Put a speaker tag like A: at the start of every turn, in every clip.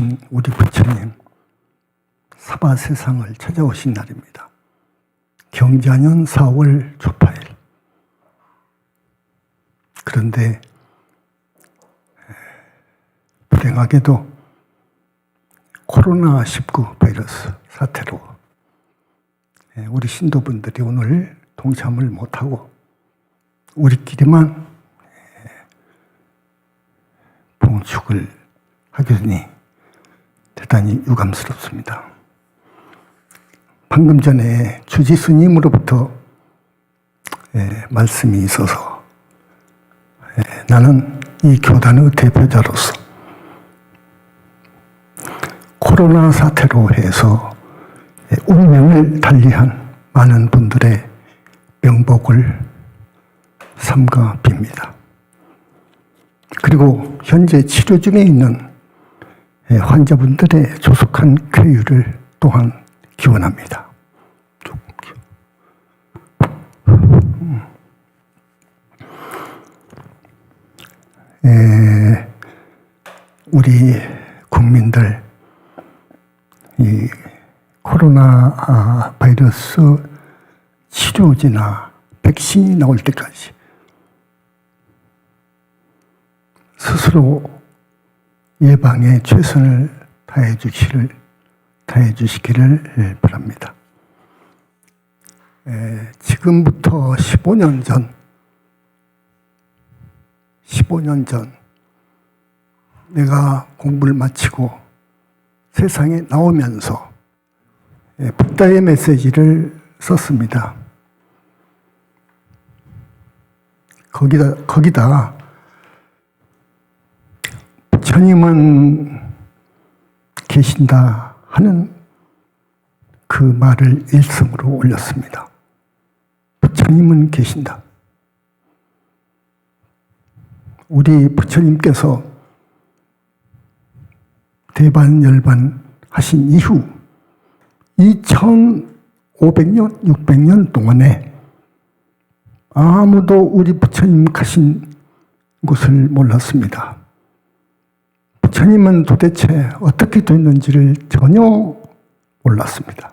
A: 거룩하신 우리 부처님 사바 세상을 찾아오신 날입니다. 경자년 4월 초파일. 그런데 불행하게도 코로나19 바이러스 사태로 예, 우리 신도분들이 오늘 동참을 못하고 우리끼리만 봉축을 하게 되니 대단히 유감스럽습니다. 방금 전에 주지 스님으로부터 예, 말씀이 있어서 예, 나는 이 교단의 대표자로서 코로나 사태로 해서 예, 운명을 달리한 많은 분들의 명복을 삼가 빕니다. 그리고 현재 치료 중에 있는 예, 환자분들의 조속한 쾌유를 또한 기원합니다. 음. 예, 우리 국민들 이 코로나 아, 바이러스 치료제나 백신이 나올 때까지 스스로 예방에 최선을 다해 주시를 다해 주시기를 바랍니다. 에, 지금부터 15년 전 15년 전 내가 공부를 마치고 세상에 나오면서 예, 붓다의 메시지를 썼습니다. 거기다 거기다 부처님은 계신다 하는 그 말을 일성으로 올렸습니다. 부처님은 계신다. 우리 부처님께서 대반 열반 하신 이후 2500년, 600년 동안에 아무도 우리 부처님 가신 곳을 몰랐습니다. 부처님은 도대체 어떻게 됐는지를 전혀 몰랐습니다.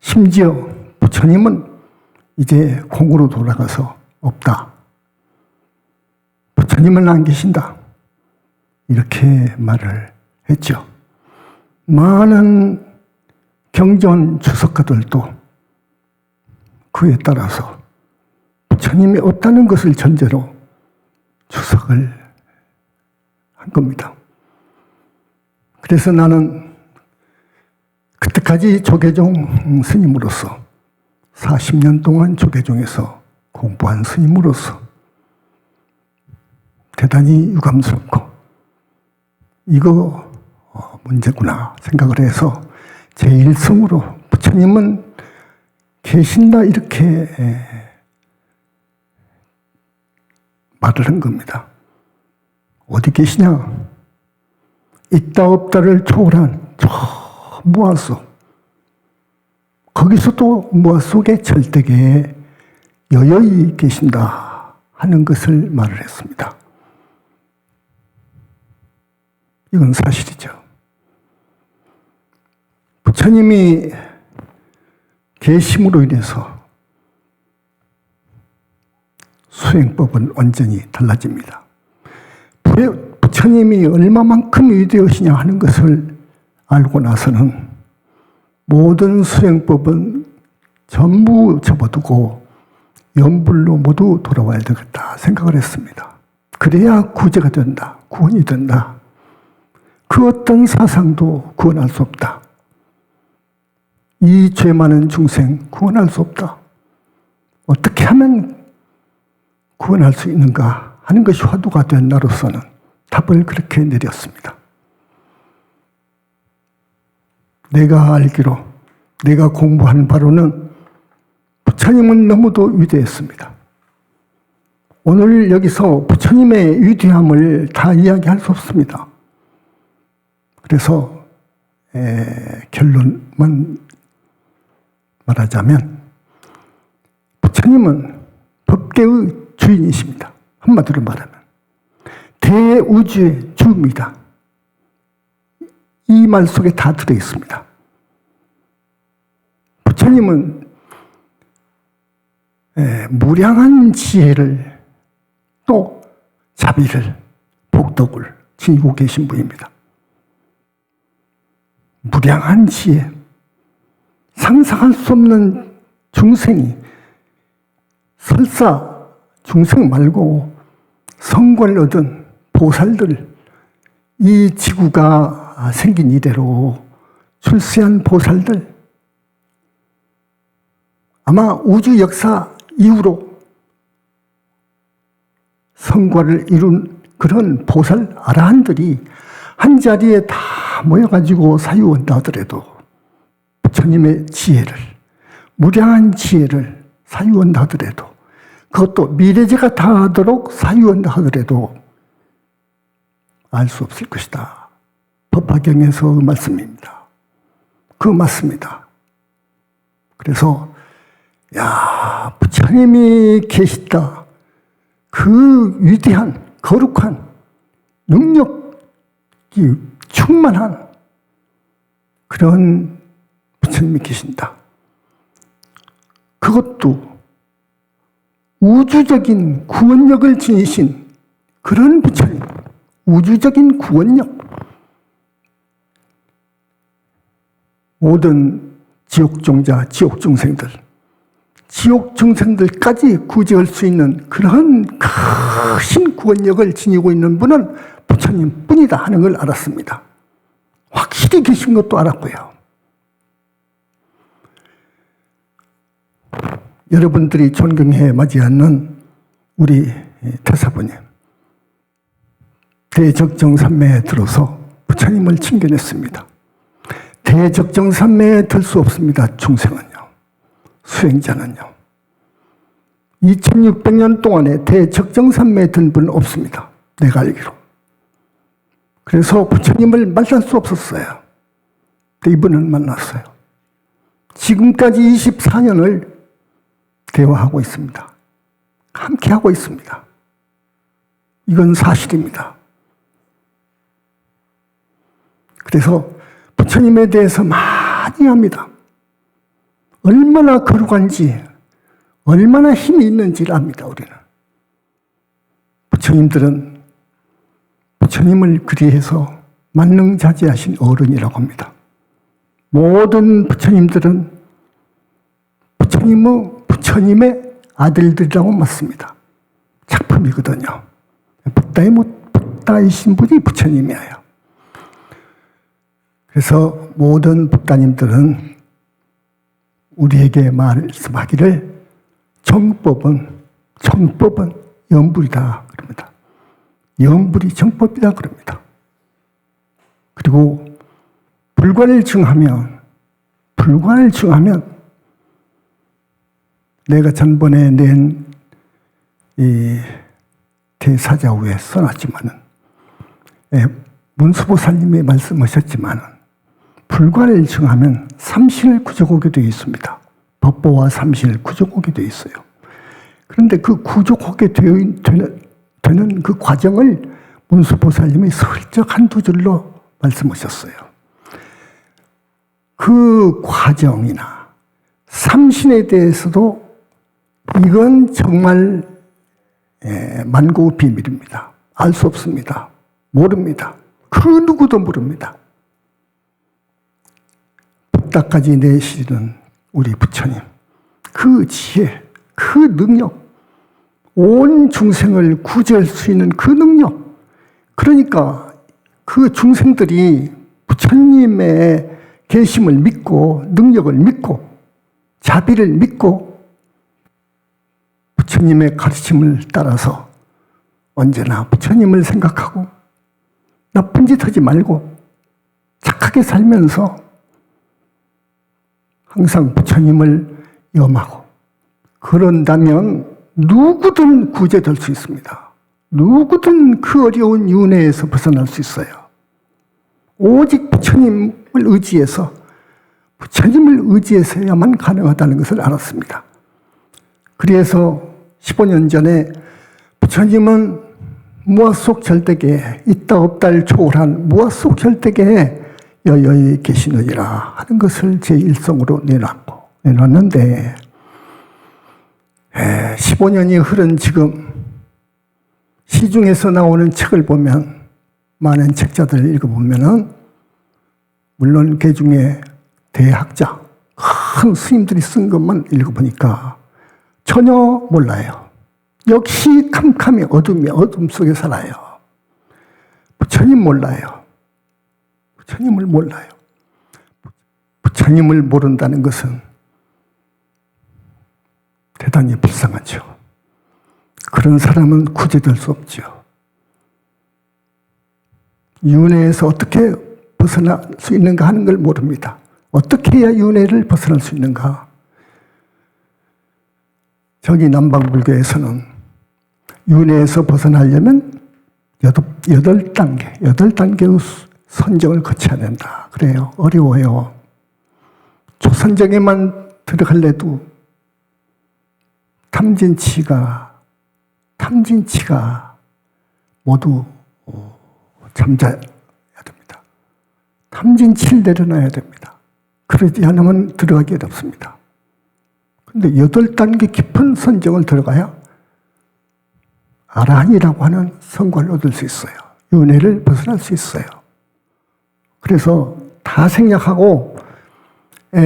A: 심지어 부처님은 이제 공으로 돌아가서 없다. 부처님은 안 계신다. 이렇게 말을 했죠. 많은 경전 주석가들도 그에 따라서 부처님이 없다는 것을 전제로 주석을 한 겁니다. 그래서 나는 그때까지 조계종 스님으로서 40년 동안 조계종에서 공부한 스님으로서 대단히 유감스럽고 이거 어, 문제구나 생각을 해서 제1성으로 부처님은 계신다 이렇게 에, 말을 한 겁니다. 어디 계시냐? 있다 없다를 초월한 저 무아 속 거기서도 무아 속의 절대계에 여여히 계신다 하는 것을 말을 했습니다. 이건 사실이죠. 부처님이 계심으로 인해서 수행법은 완전히 달라집니다. 부- 부처님이 얼마만큼 위대하시냐 하는 것을 알고 나서는 모든 수행법은 전부 접어두고 연불로 모두 돌아와야 되겠다 생각을 했습니다. 그래야 구제가 된다. 구원이 된다. 그 어떤 사상도 구원할 수 없다. 이 죄 많은 중생 구원할 수 없다. 어떻게 하면 구원할 수 있는가 하는 것이 화두가 된 나로서는 답을 그렇게 내렸습니다. 내가 알기로 내가 공부한 바로는 부처님은 너무도 위대했습니다. 오늘 여기서 부처님의 위대함을 다 이야기할 수 없습니다. 그래서 에, 결론만 말하자면 부처님은 법계의 주인이십니다. 한마디로 말하면. 대우주의 주입니다. 이 말 속에 다 들어 있습니다. 부처님은 예, 무량한 지혜를 또 자비를 복덕을 지니고 계신 분입니다. 무량한 지혜, 상상할 수 없는 중생이 설사 중생 말고 성과를 얻은 보살들, 이 지구가 생긴 이래로 출세한 보살들, 아마 우주 역사 이후로 성과를 이룬 그런 보살 아라한들이 한 자리에 다 모여가지고 사유한다 하더라도 부처님의 지혜를 무량한 지혜를 사유한다 하더라도 그것도 미래제가 다 하도록 사유한다 하더라도 알 수 없을 것이다. 법화경에서 그 말씀입니다. 그 맞습니다. 그래서 야 부처님이 계시다. 그 위대한 거룩한 능력이 충만한 그런 부처님이 계신다. 그것도 우주적인 구원력을 지니신 그런 부처님, 우주적인 구원력. 모든 지옥 종자, 지옥 중생들, 지옥 중생들까지 구제할 수 있는 그런 크신 구원력을 지니고 있는 분은 부처님 뿐이다 하는 걸 알았습니다. 확실히 계신 것도 알았고요. 여러분들이 존경해 마지 않는 우리 태사부님. 대적정산매에 들어서 부처님을 칭견했습니다. 대적정산매에 들 수 없습니다. 중생은요. 수행자는요. 2600년 동안에 대적정산매에 든 분은 없습니다. 내가 알기로. 그래서 부처님을 만날 수 없었어요. 이분은 만났어요. 지금까지 24년을 대화하고 있습니다. 함께 하고 있습니다. 이건 사실입니다. 그래서 부처님에 대해서 많이 합니다. 얼마나 거룩한지, 얼마나 힘이 있는지를 압니다, 우리는. 부처님들은 부처님을 그리해서 만능자제하신 어른이라고 합니다. 모든 부처님들은 부처님의, 부처님의 아들들이라고 맞습니다. 작품이거든요. 붓다이신 분이 부처님이에요. 그래서 모든 북다님들은 우리에게 말씀하기를 정법은 정법은 영불이다 그럽니다. 영불이 정법이다 그럽니다. 그리고 불관을 증하면 불관을 증하면 내가 전번에 낸 이 대사자후에 써놨지만은 예, 문수보살님이 말씀하셨지만은 불관을 증하면 삼실 구조곡이 되어 있습니다. 법보와 삼실 구조곡이 되어 있어요. 그런데 그 구조곡이 되는, 되는 그 과정을 문수보살님이 슬쩍 한두 줄로 말씀하셨어요. 그 과정이나 삼신에 대해서도 이건 정말 예, 만고 비밀입니다. 알 수 없습니다. 모릅니다. 그 누구도 모릅니다. 부다까지 내시는 우리 부처님, 그 지혜, 그 능력, 온 중생을 구제할 수 있는 그 능력, 그러니까 그 중생들이 부처님의 계심을 믿고 능력을 믿고 자비를 믿고 부처님의 가르침을 따라서 언제나 부처님을 생각하고 나쁜 짓 하지 말고 착하게 살면서 항상 부처님을 염하고 그런다면 누구든 구제될 수 있습니다. 누구든 그 어려운 윤회에서 벗어날 수 있어요. 오직 부처님을 의지해서 부처님을 의지해서야만 가능하다는 것을 알았습니다. 그래서 15년 전에 부처님은 무아 속 절대계에 있다 없다를 초월한 무아 속 절대계에 여여히 계시느니라 하는 것을 제 일성으로 내놨고 내놨는데 15년이 흐른 지금 시중에서 나오는 책을 보면 많은 책자들을 읽어보면은 물론 그 중에 대학자 큰 스님들이 쓴 것만 읽어보니까 전혀 몰라요. 역시 캄캄이 어둠이 어둠 속에 살아요. 부처님 몰라요. 부처님을 몰라요. 부처님을 모른다는 것은 대단히 불쌍하죠. 그런 사람은 구제될 수 없죠. 윤회에서 어떻게 벗어날 수 있는가 하는 걸 모릅니다. 어떻게 해야 윤회를 벗어날 수 있는가? 저기 남방불교에서는 윤회에서 벗어나려면 여덟, 여덟 단계, 여덟 단계의 선정을 거쳐야 된다. 그래요. 어려워요. 초선정에만 들어갈래도 탐진치가, 탐진치가 모두 잠자야 됩니다. 탐진치를 내려놔야 됩니다. 그러지 않으면 들어가기 어렵습니다. 근데 여덟 단계 깊은 선정을 들어가야 아라한이라고 하는 성과를 얻을 수 있어요. 윤회를 벗어날 수 있어요. 그래서 다 생략하고 에,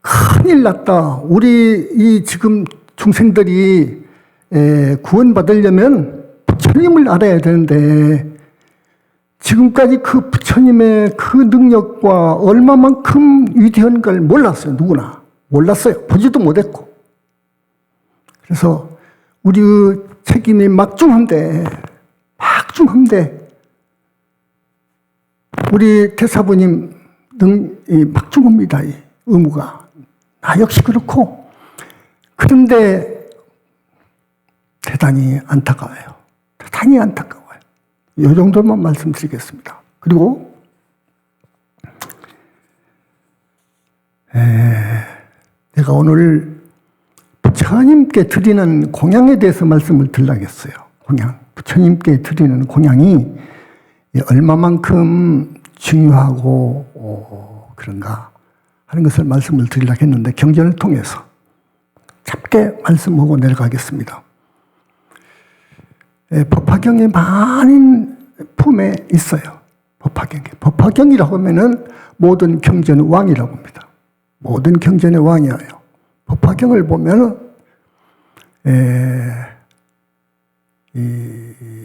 A: 큰일 났다. 우리 이 지금 중생들이 에, 구원받으려면 부처님을 알아야 되는데 지금까지 그 부처님의 그 능력과 얼마만큼 위대한 걸 몰랐어요. 누구나. 몰랐어요. 보지도 못했고. 그래서 우리 책임이 막중한데, 막중한데, 우리 태사부님 능, 이 막중합니다. 이 의무가. 나 역시 그렇고. 그런데 대단히 안타까워요. 대단히 안타까워요. 이 정도만 말씀드리겠습니다. 그리고, 에, 내가 오늘 부처님께 드리는 공양에 대해서 말씀을 드리겠어요. 공양. 부처님께 드리는 공양이 얼마만큼 중요하고 어, 그런가 하는 것을 말씀을 드리려고 했는데 경전을 통해서 짧게 말씀하고 내려가겠습니다. 예, 법화경에 많은 품에 있어요. 법화경에. 법화경이라고 하면은 모든 경전의 왕이라고 합니다. 모든 경전의 왕이에요. 법화경을 보면은 에, 이, 이,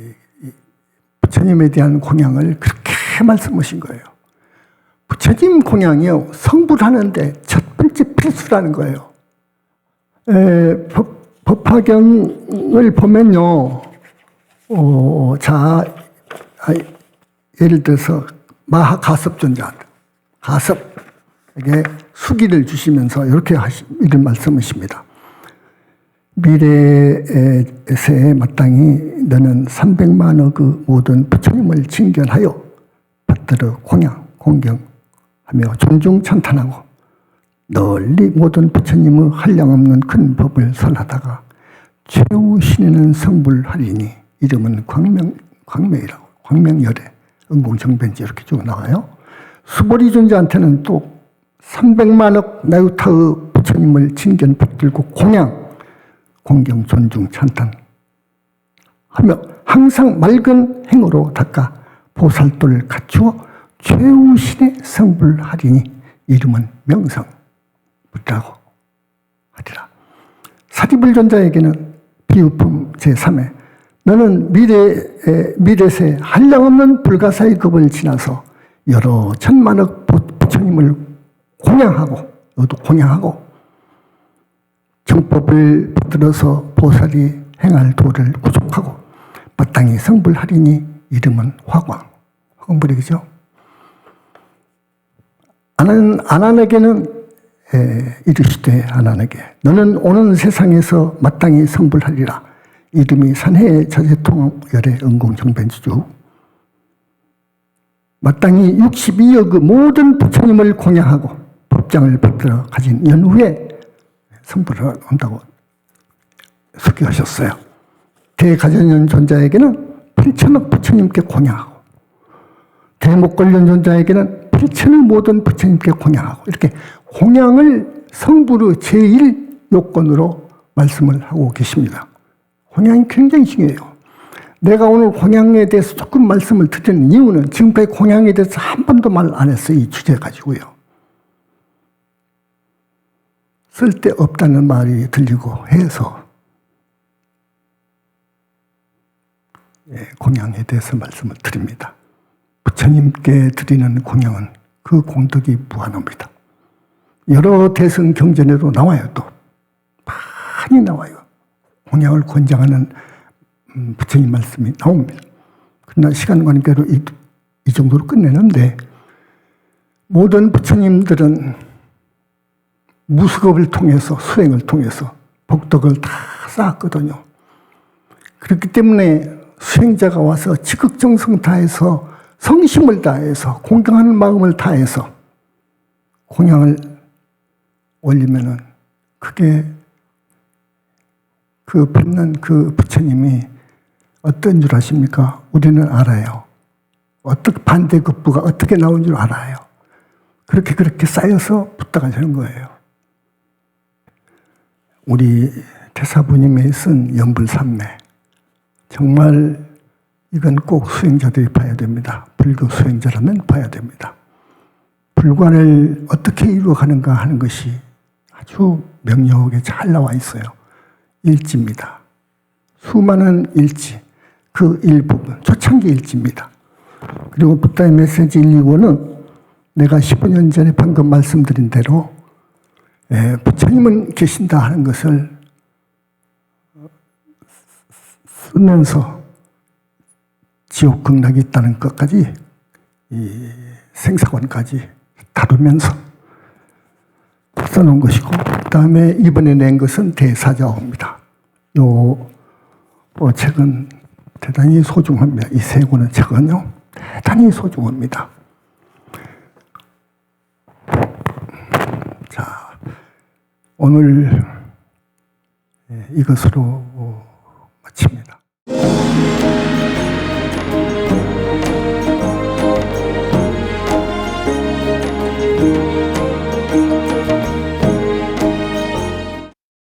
A: 부처님에 대한 공양을 그렇게 말씀하신 거예요. 부처님 공양이요 성불하는데 첫 번째 필수라는 거예요. 에, 법, 법화경을 보면요, 어, 자 예를 들어서 마하 가섭존자 가섭에게 수기를 주시면서 이렇게 하시, 이런 말씀하십니다. 미래에 마땅히 너는 300만의 그 모든 부처님을 징견하여 받들어 공양, 공경하며 존중 찬탄하고 널리 모든 부처님의 한량없는 큰 법을 설하다가 최후 신에는 성불하리니 이름은 광명, 광명이라고 광명열애, 은공정변지 이렇게 쭉 나와요. 수보리 존재한테는 또 300만억 나유타의 부처님을 징견 받들고 공양, 공경, 존중, 찬탄 하며 항상 맑은 행으로 닦아 보살도를 갖추어 최우신의 성불하리니 이름은 명성 부라고 하리라. 사리불존자에게는 비유품 제3회 너는 미래의 미래세 한량없는 불가사의 급을 지나서 여러 천만억 부처님을 공양하고 너도 공양하고 정법을 들어서 보살이 행할 도를 구속하고 마땅히 성불하리니 이름은 화광 화광불이죠. 아난 아난에게는 이르시되 아난에게 너는 오는 세상에서 마땅히 성불하리라. 이름이 산해 저제통열의 은공정변지주 마땅히 62여 그 모든 부처님을 공양하고 법장을 받들어 가진 연후에 성불을 한다고 소개하셨어요. 대가전연 존자에게는 8천억 부처님께 공양하고 대목걸연존자에게는 8천의 모든 부처님께 공양하고 이렇게 공양을 성부로 제일 요건으로 말씀을 하고 계십니다. 공양이 굉장히 중요해요. 내가 오늘 공양에 대해서 조금 말씀을 드리는 이유는 지금까지 공양에 대해서 한 번도 말 안 했어요. 이 주제 가지고요. 쓸데없다는 말이 들리고 해서 예, 공양에 대해서 말씀을 드립니다. 부처님께 드리는 공양은 그 공덕이 무한합니다. 여러 대승 경전에도 나와요, 또. 많이 나와요. 공양을 권장하는 음, 부처님 말씀이 나옵니다. 그러나 시간 관계로 이, 이 정도로 끝내는데 모든 부처님들은 무수급을 통해서 수행을 통해서 복덕을 다 쌓았거든요. 그렇기 때문에 수행자가 와서 지극정성 다해서 성심을 다해서 공경하는 마음을 다해서 공양을 올리면은 그게 그 받는 그 부처님이 어떤 줄 아십니까? 우리는 알아요. 어떻게 반대급부가 어떻게 나온 줄 알아요. 그렇게 그렇게 쌓여서 붙어가시는 거예요. 우리 태사부님이 쓴 연불삼매 정말 이건 꼭 수행자들이 봐야 됩니다. 불교 수행자라면 봐야 됩니다. 불관을 어떻게 이루어가는가 하는 것이 아주 명료하게 잘 나와 있어요. 일지입니다. 수많은 일지, 그 일부분, 초창기 일지입니다. 그리고 부다의 메시지 129는 내가 15년 전에 방금 말씀드린 대로 예, 부처님은 계신다 하는 것을 쓰면서 지옥 극락이 있다는 것까지 이 생사관까지 다루면서 써놓은 것이고 그 다음에 이번에 낸 것은 대사자호입니다. 요 어, 책은 대단히 소중합니다. 이 세 권의 책은요 대단히 소중합니다. 오늘 예, 이것으로 마칩니다.